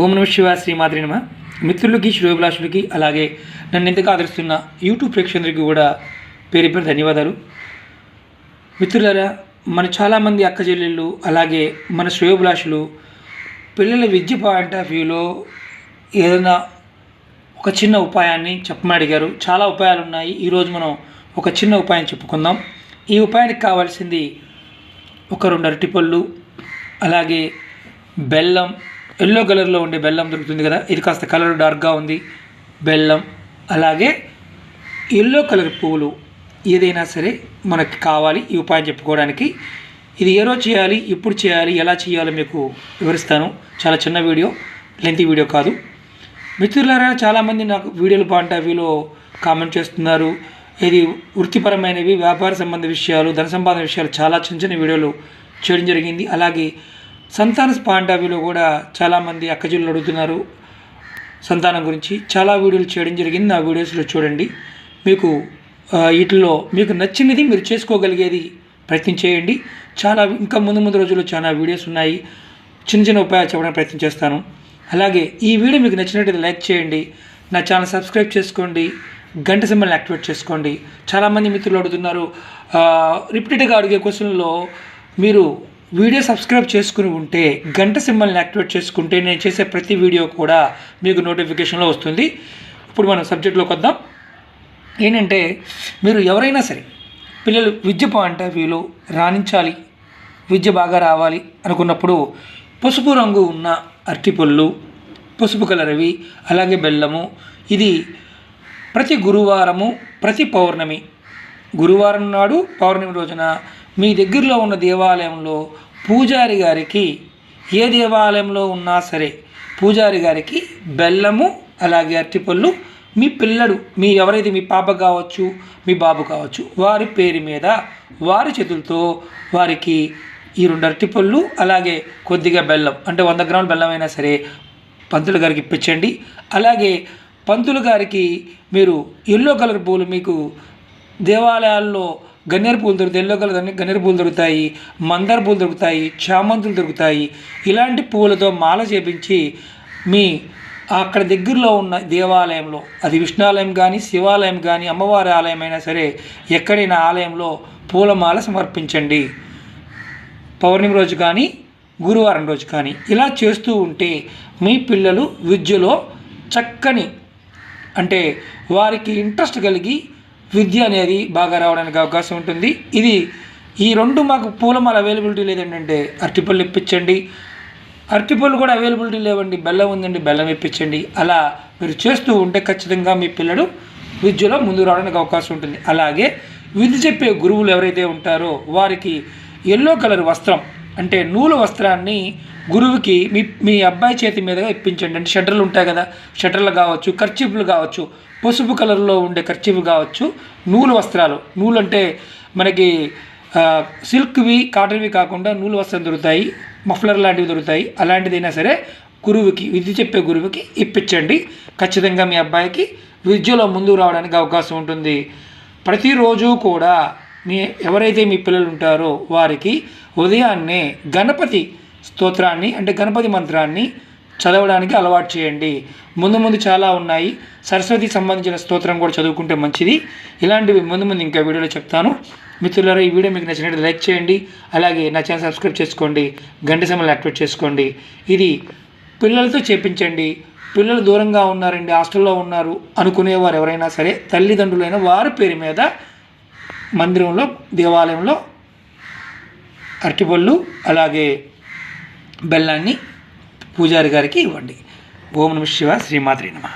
ఓం నమ శివ శ్రీమాద్రి నమ. మిత్రులకి శ్రోభిలాషులకి అలాగే నన్ను ఎంతగా ఆదరిస్తున్న యూట్యూబ్ ప్రేక్షకులకి కూడా పేరు పేరు ధన్యవాదాలు. మిత్రులారా మన చాలామంది అక్క చెల్లెళ్ళు అలాగే మన శ్రేయోభిలాషులు పిల్లల విద్య పాయింట్ ఆఫ్ వ్యూలో ఏదైనా ఒక చిన్న ఉపాయాన్ని చెప్పమని అడిగారు. చాలా ఉపాయాలు ఉన్నాయి ఈరోజు మనం ఒక చిన్న ఉపాయం చెప్పుకుందాం. ఈ ఉపాయానికి కావాల్సింది ఒక రెండు అరటిపళ్ళు అలాగే బెల్లం ఎల్లో కలర్లో ఉండే బెల్లం దొరుకుతుంది కదా ఇది కాస్త కలర్ డార్క్గా ఉంది. బెల్లం అలాగే ఎల్లో కలర్ పువ్వులు ఏదైనా సరే మనకి కావాలి ఈ ఉపాయం చెప్పుకోవడానికి. ఇది ఏ రోజు చేయాలి ఎప్పుడు చేయాలి ఎలా చేయాలో మీకు వివరిస్తాను. చాలా చిన్న వీడియో లెంతీ వీడియో కాదు. మిత్రులారా చాలామంది నాకు వీడియోలు బాగుంటాయి వీలో కామెంట్ చేస్తున్నారు. ఇది వృత్తిపరమైనవి వ్యాపార సంబంధ విషయాలు ధన సంపాదన విషయాలు చాలా చిన్న చిన్న వీడియోలు చేయడం జరిగింది. అలాగే సంతాన పాయింట్ కూడా చాలామంది అక్కజల్లు అడుగుతున్నారు సంతానం గురించి. చాలా వీడియోలు చేయడం జరిగింది. ఆ వీడియోస్లో చూడండి. మీకు వీటిలో మీకు నచ్చినది మీరు చేసుకోగలిగేది ప్రయత్నం చేయండి. చాలా ఇంకా ముందు ముందు రోజుల్లో చాలా వీడియోస్ ఉన్నాయి. చిన్న చిన్న ఉపాయాలు చెప్పడానికి ప్రయత్నం చేస్తాను. అలాగే ఈ వీడియో మీకు నచ్చినట్లయితే లైక్ చేయండి. నా ఛానల్ సబ్స్క్రైబ్ చేసుకోండి. గంట సింబల్ని యాక్టివేట్ చేసుకోండి. చాలామంది మిత్రులు అడుగుతున్నారు. రిపీటెడ్గా అడిగే క్వశ్చన్లో మీరు వీడియో సబ్స్క్రైబ్ చేసుకుని ఉంటే గంట సింబల్ని యాక్టివేట్ చేసుకుంటే నేను చేసే ప్రతి వీడియో కూడా మీకు నోటిఫికేషన్లో వస్తుంది. ఇప్పుడు మనం సబ్జెక్ట్లోకి వద్దాం. ఏంటంటే మీరు ఎవరైనా సరే పిల్లలు విద్య పాయింట్ ఆఫ్ వ్యూలో రాణించాలి విద్య బాగా రావాలి అనుకున్నప్పుడు పసుపు రంగు ఉన్న అరటిపళ్ళు పసుపు కలరవి అలాగే బెల్లము ఇది ప్రతి గురువారము ప్రతి పౌర్ణమి. గురువారం నాడు పౌర్ణమి రోజున మీ దగ్గరలో ఉన్న దేవాలయంలో పూజారి గారికి ఏ దేవాలయంలో ఉన్నా సరే పూజారి గారికి బెల్లము అలాగే అరటిపళ్ళు మీ పిల్లడు మీ ఎవరైతే మీ పాప కావచ్చు మీ బాబు కావచ్చు వారి పేరు మీద వారి చేతులతో వారికి ఈ రెండు అరటిపళ్ళు అలాగే కొద్దిగా బెల్లం అంటే వంద గ్రాముల బెల్లం అయినా సరే పంతులు గారికి ఇప్పించండి. అలాగే పంతులు గారికి మీరు ఎల్లో కలర్ పూలు మీకు దేవాలయాల్లో గన్నేరు పూలు దొరుకుతాయి ఎల్లో కలర్ గన్నే- గన్నేరు పూలు దొరుకుతాయి మందార పూలు దొరుకుతాయి చామంతులు దొరుకుతాయి. ఇలాంటి పూలతో మాల చేపించి మీ అక్కడ దగ్గరలో ఉన్న దేవాలయంలో అది విష్ణాలయం కానీ శివాలయం కానీ అమ్మవారి ఆలయం అయినా సరే ఎక్కడైనా ఆలయంలో పూలమాల సమర్పించండి. పౌర్ణమి రోజు కానీ గురువారం రోజు కానీ ఇలా చేస్తూ ఉంటే మీ పిల్లలు విద్యలో చక్కని అంటే వారికి ఇంట్రెస్ట్ కలిగి విద్య అనేది బాగా రావడానికి అవకాశం ఉంటుంది. ఇది ఈ రెండు మాకు పూలమాల అవైలబిలిటీ లేదంటే అరటిపళ్ళు ఇప్పించండి. అరటిపళ్ళు కూడా అవైలబిలిటీ లేవండి. బెల్లం ఉందండి బెల్లం ఇప్పించండి. అలా మీరు చేస్తూ ఉంటే ఖచ్చితంగా మీ పిల్లలు విద్యలో ముందు రావడానికి అవకాశం ఉంటుంది. అలాగే విద్య చెప్పే గురువులు ఎవరైతే ఉంటారో వారికి ఎల్లో కలర్ వస్త్రం అంటే నూలు వస్త్రాన్ని గురువుకి మీ మీ అబ్బాయి చేతి మీదుగా ఇప్పించండి. అంటే షట్టర్లు ఉంటాయి కదా షట్టర్లు కావచ్చు ఖర్చీపులు కావచ్చు పసుపు కలర్లో ఉండే ఖర్చీపులు కావచ్చు నూలు వస్త్రాలు. నూలు అంటే మనకి సిల్క్వి కాటన్వి కాకుండా నూలు వస్త్రం దొరుకుతాయి మఫ్లర్ లాంటివి దొరుకుతాయి. అలాంటిదైనా సరే గురువుకి విద్య చెప్పే గురువుకి ఇప్పించండి. ఖచ్చితంగా మీ అబ్బాయికి విద్యలో ముందుకు రావడానికి అవకాశం ఉంటుంది. ప్రతిరోజు కూడా మీ ఎవరైతే మీ పిల్లలు ఉంటారో వారికి ఉదయాన్నే గణపతి స్తోత్రాన్ని అంటే గణపతి మంత్రాన్ని చదవడానికి అలవాటు చేయండి. ముందు ముందు చాలా ఉన్నాయి. సరస్వతికి సంబంధించిన స్తోత్రం కూడా చదువుకుంటే మంచిది. ఇలాంటివి ముందు ముందు ఇంకా వీడియోలో చెప్తాను. మిత్రులారా ఈ వీడియో మీకు నచ్చినట్టు లైక్ చేయండి. అలాగే నా ఛానల్ సబ్స్క్రైబ్ చేసుకోండి. గంట సమయంలో యాక్టివేట్ చేసుకోండి. ఇది పిల్లలతో చేపించండి. పిల్లలు దూరంగా ఉన్నారండి హాస్టల్లో ఉన్నారు అనుకునేవారు ఎవరైనా సరే తల్లిదండ్రులైన వారి పేరు మీద మందిరంలో దేవాలయంలో అరటిపళ్ళు అలాగే బెల్లాన్ని పూజారి గారికి ఇవ్వండి. ఓం నమ శివ శ్రీమాత్రి నమ.